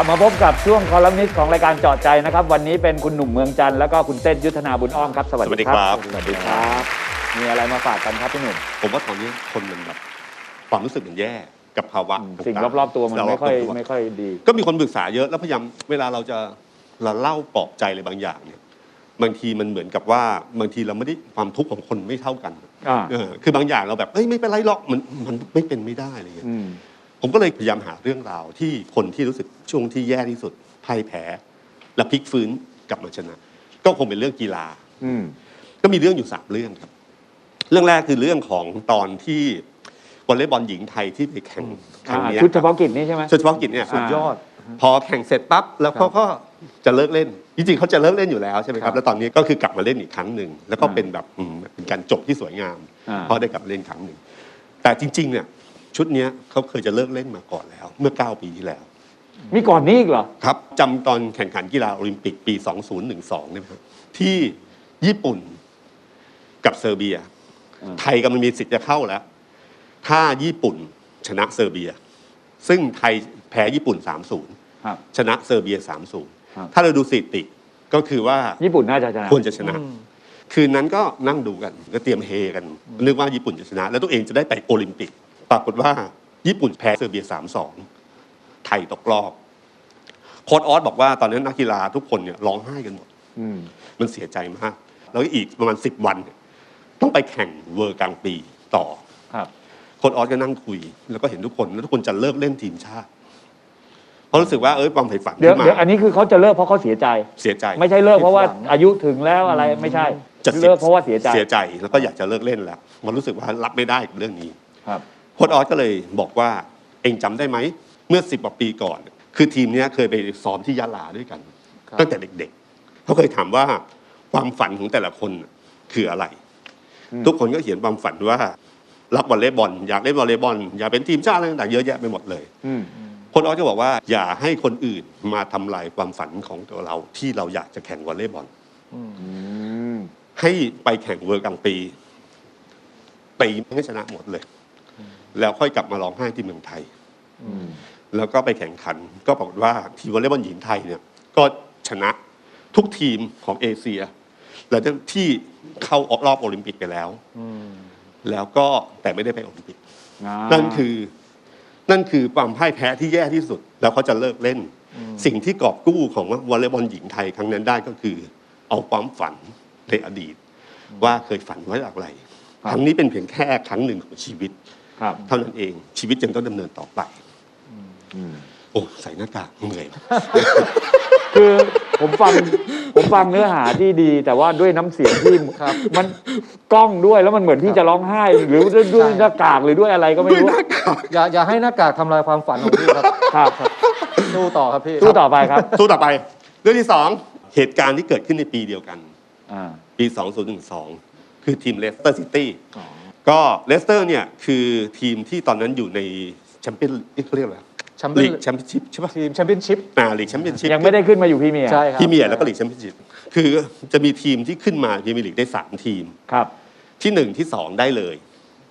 ลับมาพบกับช่วงคอลัมนิสต์ของรายการเจาะใจนะครับ วันนี้เป็นคุณหนุ่มเมืองจันทร์แล้วก็คุณเต้นยุทธนาบุญอ้อมครับ สวัสดีครับ สวัสดีครับสวัสดีครับมีอะไรมาฝากกันครับพี่หนุ่ม ผมว่าตอนนี้คนมันแบบความรู้สึกมันแย่กับภาวะสิ่งต่างๆรอบๆตัวมันสิ่งไม่ค่อยรบๆตัวไม่ค่อยดี ก็มีคนปรึกษาเยอะแล้วพยายามเวลาเราจะเราเล่าปลอบใจอะไรบางอย่างเนี่ยบางทีมันเหมือนกับว่าบางทีเราไม่ได้ความทุกข์ของคนไม่เท่ากันอ่าเออคือบางอย่างเราแบบเอ้ยไม่เป็นไรหรอกมันมันไม่เป็นไม่ได้อะไรเงี้ยอืม ผมก็เลยพยายามหาเรื่องราวที่คนที่รู้สึกช่วงที่แย่ที่สุดพ่ายแพ้ และพลิกฟื้นกลับมาชนะ ก็คงเป็นเรื่องกีฬาอืมก็มีเรื่องอยู่สามเรื่องครับ เรื่องแรกคือเรื่องของตอนที่วอลเลย์บอลหญิงไทยที่ไปแข่งครั้งอ่าเนี้ยชุดเฉพาะกิจนี่ใช่ไหม ชุดเฉพาะกิจเนี่ย สุดยอด พอแข่งเสร็จปั๊บแล้วเขาก็จะเลิกเล่น จริงๆเขาจะเลิกเล่นอยู่แล้วใช่ไหมคครัรับบ แล้วตอนนี้ก็คือกลับมาเล่นอีกครั้งหนึ่งแล้วก็อ่าเป็นแบบอืมเป็นการจบที่สวยงามอ่า เพราะได้กลับมาเล่นครั้งหนึ่งแต่จริงๆเนี่ย ชุดเนี้ยเขาเคยจะเลิกเล่นมาก่อนแล้ว เมื่อ 9 ปีที่แล้ว มีก่อนนี้อีกเหรอ ครับจำตอนแข่งขันกีฬาโอลิมปิกปี 2012เนี่ยครับที่ญี่ปุ่นกับเซอร์เบียอ่าไทยกำลังมีสิทธิ์จะเข้าแล้ว ถ้าญี่ปุ่นชนะเซอร์เบีย ซึ่งไทยแพ้ญี่ปุ่น3-0ครับชนะเซอร์เบีย ครับ 3-0 ถ้าเราดูสถิติก็คือว่า ญี่ปุ่นน่าจะชนะ ควรจะชนะ คืนนั้นก็นั่งดูกันก็เตรียมเฮกัน นึกว่าญี่ปุ่นจะชนะ แล้วตัวเองจะได้ไปโอลิมปิก ปรากฏว่าญี่ปุ่นแพ้เซอร์เบีย3-2ไทยตกรอบ โค้ดออสบอกว่าตอนนั้นนักกีฬาทุกคนเนี่ยร้องไห้กันหมดอืมมันเสียใจมาก แล้วอีกประมาณ10วันเนี่ยต้องไปแข่งเวอร์กลางปีต่อครับโค้ดออสก็นั่งคุย แล้วก็เห็นทุกคนแล้วทุกคนจะเลิกเล่นทีมชาติเพราะรู้สึกว่าเอ้ยความใฝ่ฝันเดี๋ยวที่มาเดี๋ยวอันนี้คือเขาจะเลิกเพราะเขาเสียใจเสียใจ ไม่ใช่เลิกเพราะว่าอายุถึงแล้วอะไรไม่ใช่จะเลิกเพราะว่าเสียใจเสียใจแล้วก็อยากจะเลิกเล่นแล้ว มันรู้สึกว่ารับไม่ได้กับเรื่องนี้ครับ โค้ดออสก็เลยบอกว่าเองจำได้ไหม เมื่อสิบกว่าปีก่อน คือทีมเนี้ยเคยไปซ้อมที่ยะลาด้วยกันครับตั้งแต่เด็กๆเขาเคยถามว่าความฝันของแต่ละคนน่ะคืออะไรอืมทุกคนก็เขียนความฝันว่ารักวอลเลย์บอลอยากเล่นวอลเลย์บอลอยากเป็นทีมชาติอะไรต่างๆเยอะแยะไปหมดเลยอืมโค้ดออสก็บอกว่า อย่าให้คนอื่นมาทำลายความฝันของตัวเราที่เราอยากจะแข่งวอลเลย์บอลอืมให้ไปแข่งเวิร์กลางปีปีให้ชนะหมดเลย แล้วค่อยกลับมาร้องไห้ที่เมืองไทยอืมแล้วก็ไปแข่งขัน ก็ปรากฏว่าทีมวอลเลย์บอลหญิงไทยเนี่ย ก็ชนะทุกทีมของเอเชียแล้วที่เข้ารอบโอลิมปิกไปแล้วแล้วก็แต่ไม่ได้ไปโอลิมปิกอ่านั่นคือ นั่นคือความพ่ายแพ้ที่แย่ที่สุด แล้วเขาจะเลิกเล่น สิ่งที่กอบกู้ของวอลเลย์บอลหญิงไทยครั้งนั้นได้ก็คือ เอาความฝันในอดีต ว่าเคยฝันไว้อะไร ครั้งนี้เป็นเพียงแค่ครั้งหนึ่งของชีวิตครับ เท่านั้นเองชีวิตยังต้องดำเนินต่อไปอืมโอ้ใส่หน้ากากเหนื่อยคือผมฟังผมฟังเนื้อหาที่ดี แต่ว่าด้วยน้ำเสียงที่ครับมันกล้องด้วยแล้วมันเหมือนที่จะร้องไห้ หรือด้วยด้วยหน้ากากหรือด้วยอะไรก็ไม่รู้อย่าอย่าให้หน้ากากทำลายความฝันของพี่ครับครับสู้ต่อครับพี่สู้ต่อไปครับสู้ต่อไป เรื่องที่สองเหตุการณ์ที่เกิดขึ้นในปีเดียวกันอ่าปี 2012 คือทีมเลสเตอร์ซิตี้ ก็เลสเตอร์เนี่ยคือทีมที่ตอนนั้นอยู่ในแชมเปี้ยนเขาเรียกอะไรแชมเปี้ลียนกแชมเปี้ยนชิพใช่ปะทีมแชมเปี้ยนชิพอ่าลีกแชมเปี้ยนชิพยังไม่ได้ขึ้นมาอยู่พรีเมียร์ใช่ครับ พรีเมียร์แล้วก็ลีกแชมเปี้ยนชิพคือจะมีทีมที่ขึ้นมาพรีเมียร์ลีกได้สามทีม ครับ ที่หนึ่งที่สองได้เลย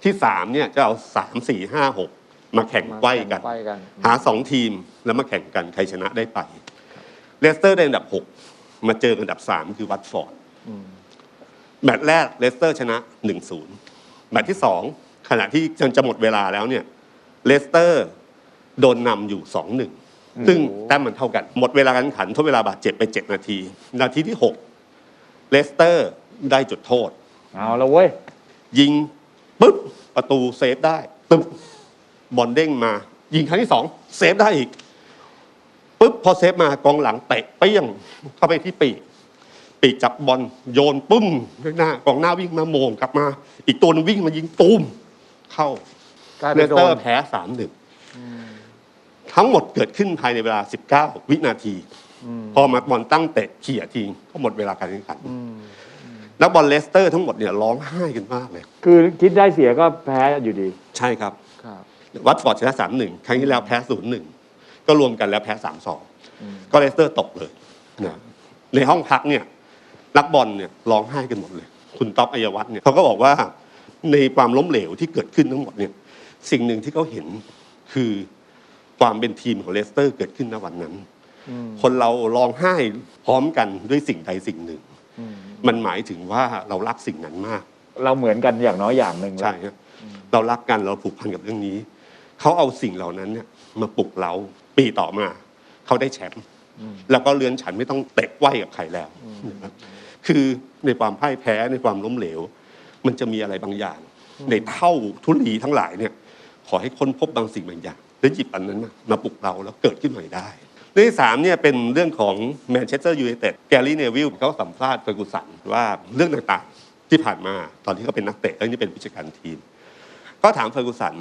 ที่สามเนี่ยจะเอาสามสี่ห้าหกมาแข่งไขว้กันไขว้กัน หาสองทีมแล้วมาแข่งกันใครชนะได้ไปเลสเตอร์ได้อันดับหกมาเจอกันอันดับสามคือวัตฟอร์ดอืมแมตช์แรกเลสเตอร์ชนะ1-0 แมตช์ที่สองขณะที่จะจะหมดเวลาแล้วเนี่ยเลสเตอร์โดนนำอยู่ 2-1 ซึ่งแต้มมันเท่ากัน หมดเวลาการแข่งขันทดเวลาบาดเจ็บไป 7 นาที นาทีที่ 6 เลสเตอร์ได้จุดโทษ เอาละเว้ย ยิงปุ๊บ ประตูเซฟได้ปุ๊บบอลเด้งมา ยิงครั้งที่สองเซฟได้อีกปุ๊บพอเซฟมากองหลังเตะเปี้ยงเข้าไปที่ปีก ปีกจับบอลโยนปุ้มข้างหน้ากองหน้าวิ่งมาโมงกลับมา อีกตัวหนึงวิ่งมายิงตูมเข้ากลายเลเป็นสโดเตอนร์แพ้สามหนึ่งทั้งหมดเกิดขึ้นภายในเวลา 19 วินาที พอมาบอลตั้งเตะเขี่ยทิ้งก็หมดเวลาการแข่งขันนักบอลเลสเตอร์ทั้งหมดเนี่ยร้องไห้กันมากเลย คือคิดได้เสียก็แพ้อยู่ดี ใช่ครับ ครับ วัตฟอร์ดชนะสามหนึ่งครั้งที่แล้วแพ้ศูนย์หนึ่งก็รวมกันแล้วแพ้สามสองก็เลสเตอร์ตกเลยนะในห้องพักเนี่ย นักบอลเนี่ยร้องไห้กันหมดเลย คุณต๊อปอัยวัฒน์เนี่ยเขาก็บอกว่าในความล้มเหลวที่เกิดขึ้นทั้งหมดเนี่ยสิ่งหนึ่งที่เขาเห็นคือความเป็นทีมของเลสเตอร์เกิดขึ้นณวันนั้นอืมคนเราร้องไห้พร้อมกันด้วยสิ่งใดสิ่งหนึ่งอืมมันหมายถึงว่าเรารักสิ่งนั้นมาก เราเหมือนกันอย่างน้อยอย่างหนึ่งใช่ครับเรารักกันเราผูกพันกับเรื่องนี้ เขาเอาสิ่งเหล่านั้นเนี่ยมาปลุกเราปีต่อมา เขาได้แชมป์อืมแล้วก็เลือนฉันไม่ต้องเตะไหวกับใครแล้วนะครับ คือในความพ่ายแพ้ในความล้มเหลว มันจะมีอะไรบางอย่าง ในเท่าทุลีทั้งหลายเนี่ยขอให้ค้นพบบางสิ่งบางอย่างแล้วหยิบอันนั้นมามาปลุกเราแล้วเกิดขึ้นใหม่ได้เรื่องที่สามเนี่ยเป็นเรื่องของแมนเชสเตอร์ยูไนเต็ดแกลลี่เนวิลเขาสัมภาษณ์เฟอร์กูสันว่าเรื่องต่างๆที่ผ่านมาตอนที่เขาเป็นนักเตะแล้วนี่เป็นผู้จัดการทีม ก็ถามเฟอร์กูสัน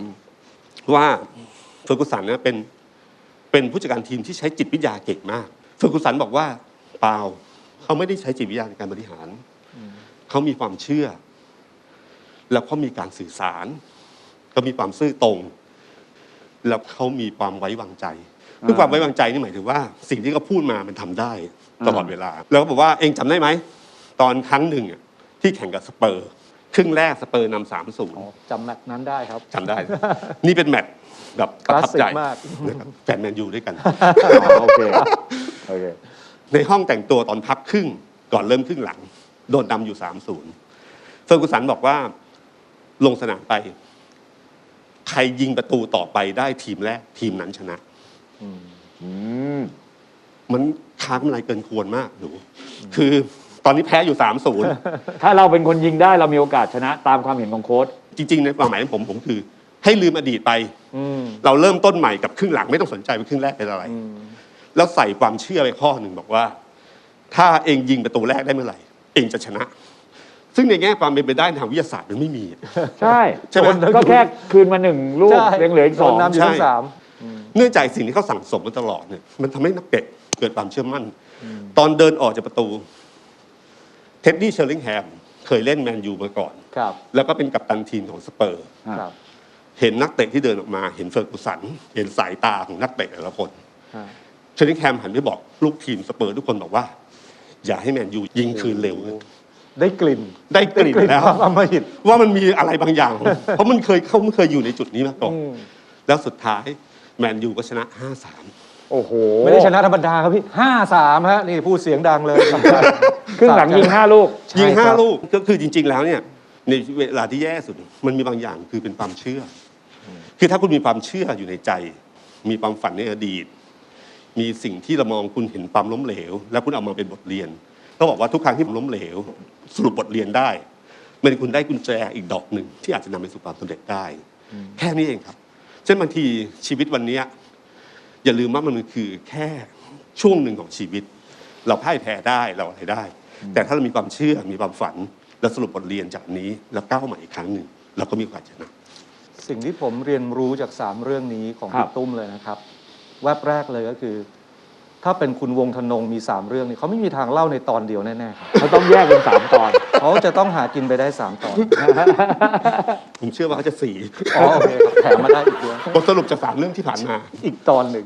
ว่าเฟอร์กูสันเนี่ยเป็นเป็นผู้จัดการทีมที่ใช้จิตวิทยาเก่งมากเฟอร์กูสันบอกว่าเปล่า เขาไม่ได้ใช้จิตวิทยาในการบริหาร เขามีความเชื่อ แล้วเขามีการสื่อสารเขามีความซื่อตรง แล้วเขามีความไว้วางใจคือความไว้วางใจนี่หมายถึงว่า สิ่งที่เขาพูดมามันทำได้ตลอดเวลา แล้วก็บอกว่าเองจำได้ไหม ตอนครั้งหนึ่งอะที่แข่งกับสเปอร์ ครึ่งแรกสเปอร์นำสามศูนย์อ๋อจำแมตช์นั้นได้ครับจำได้ นี่เป็นแมตช์แบบประทับใจคลาสสิกมากนะครับแฟนแมนยูด้วยกันอ๋อโอเคโอเค ในห้องแต่งตัวตอนพักครึ่งก่อนเริ่มครึ่งหลัง โดนนำอยู่สามศูนย์เฟอร์กูสันบอกว่าลงสนามไป ใครยิงประตูต่อไปได้ทีมแรกทีมนั้นชนะอืมมันค้างอะไรเกินควรมากหนูคือตอนนี้แพ้อยู่สามศูนย์ถ้าเราเป็นคนยิงได้เรามีโอกาสชนะ ตามความเห็นของโค้ชจริง ๆ ในความหมายของผมผมคือ ให้ลืมอดีตไปอืมเราเริ่มต้นใหม่กับครึ่งหลังไม่ต้องสนใจว่าครึ่งแรกเป็นอะไรอืม แล้วใส่ความเชื่อไปข้อหนึ่งบอกว่า ถ้าเองยิงประตูแรกได้เมื่อไหร่ เองจะชนะ ซึ่งในแง่ความเป็นไปได้ทางวิทยาศาสตร์มันไม่มี ใช่ใช่ไหมก็แค่คืนมาหนึ่งลูกใช่ยังเหลืออีกสองโดนนำอยู่ทั้งใช่สามเนื่องจากสิ่งที่เขาสั่งสมมาตลอดเนี่ยมันทำให้นักเตะเกิดความเชื่อมั่น ตอนเดินออกจากประตู เท็ดดี้เชอร์ลิงแฮมเคยเล่นแมนยูมาก่อนครับแล้วก็เป็นกัปตันทีมของสเปอร์ครับเห็นนักเตะที่เดินออกมา เห็นเฟอร์กูสัน เห็นสายตาของนักเตะแต่ละคนฮะ เชอร์ลิงแฮมหันไปบอกลูกทีมสเปอร์ทุกคนบอกว่า อย่าให้แมนยูยิงคืนเร็ว ได้กลิ่นได้กลิ่นแล้วความอำมหิตว่ามันมีอะไรบางอย่าง เพราะมันเคยเขาไม่เคยอยู่ในจุดนี้มาก่อนอืมแล้วสุดท้ายแมนยูก็ชนะ 5-3 โอ้โหไม่ได้ชนะธรรมดาครับพี่ห้าสามฮะนี่พูดเสียงดังเลย ครึ่งหลังยิงห้าลูกใช่ยิงห้าครับลูกก็คือจริง ๆ แล้วเนี่ยในเวลาที่แย่สุดมันมีบางอย่างคือเป็นความเชื่ออคือถ้าคุณมีความเชื่ออยู่ในใจ มีความฝันในอดีต มีสิ่งที่เรามองคุณเห็นความล้มเหลว แล้วคุณเอามาเป็นบทเรียนต้องบอกว่าทุกครั้งที่ล้มเหลว สรุปบทเรียนได้มันคุณได้กุญแจอีกดอกหนึ่งที่อาจจะนำไปสู่ความสำเร็จได้ แค่นี้เองครับเช่นบางทีชีวิตวันเนี้ยอย่าลืมว่ามันคือแค่ช่วงหนึ่งของชีวิต เราพ่ายแพ้ได้เราอะไรได้ แต่ถ้าเรามีความเชื่อมีความฝันแล้วสรุปบทเรียนจากนี้แล้วก้าวใหม่อีกครั้งหนึ่งเราก็มีโอกาสชนะสิ่งที่ผมเรียนรู้จากสามเรื่องนี้ของครัพี่บตุ้มเลยนะครับ แวบแรกเลยก็คือ ถ้าเป็นคุณวงธนงมีสามเรื่องนี้เขาไม่มีทางเล่าในตอนเดียวแน่ๆครับเขาต้องแยกเป็นสามตอน เขาจะต้องหากินไปได้สามตอน ผมเชื่อว่าเขาจะสี่อ๋อโอเคครับแถมมาได้อีกด้วยบทสรุปจากสามเรื่องที่ผ่านมา อีกตอนหนึ่ง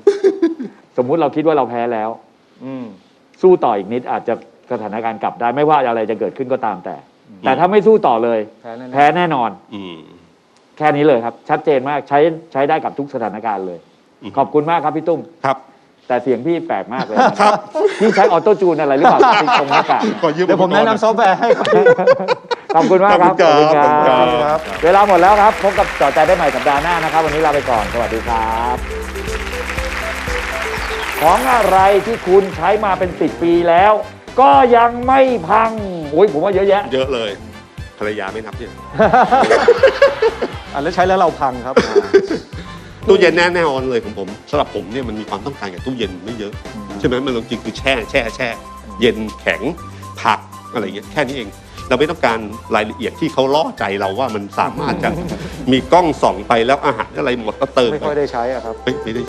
สมมุติเราคิดว่าเราแพ้แล้ว อืม สู้ต่ออีกนิดอาจจะสถานการณ์กลับได้ไม่ว่าอะไรจะเกิดขึ้นก็ตามแต่ แต่ถ้าไม่สู้ต่อเลย แพ้แน่ๆ แพ้แน่นอน อืม แค่นี้เลยครับ ชัดเจนมากใช้ใช้ได้กับทุกสถานการณ์เลยอืม ขอบคุณมากครับพี่ตุ้ม ครับ แต่เสียงพี่แปลกมากเลยนะครับพี่ใช้ออโต้จูนอะไรหรือเปล่าที่ตรงหน้ากากขอยืมเดี๋ยวผมแนะนำซอฟต์แวร์ให้ครับพี่ขอบคุณมากครับขอบคุณครับขอบคุณขอบคุณครับ เวลาหมดแล้วครับพบกับจอใจได้ใหม่สัปดาห์หน้านะครับ วันนี้ลาไปก่อนสวัสดีครับ ของอะไรที่คุณใช้มาเป็นสิบปีแล้ว ก็ยังไม่พังโอ้ยผมว่าเยอะแยะ เยอะเลยภรรยาไม่นับเนี่ยอันแล้วใช้แล้วเราพังครับ ตู้เย็นแน่แน่นอนเลยของผมสำหรับผมเนี่ยมันมีความต้องการกับตู้เย็นไม่เยอะ ใช่ไหมมันจริงคือแช่แช่แช่เย็นแข็งผักอะไรอย่างเงี้ยแค่นี้เอง เราไม่ต้องการรายละเอียดที่เขาล่อใจเราว่ามันสามารถจะมีกล้องส่องไปแล้วอาหารอะไรหมดก็เติมไม่ไปค่อยได้ใช้อะครับ ไม่ไม่ได้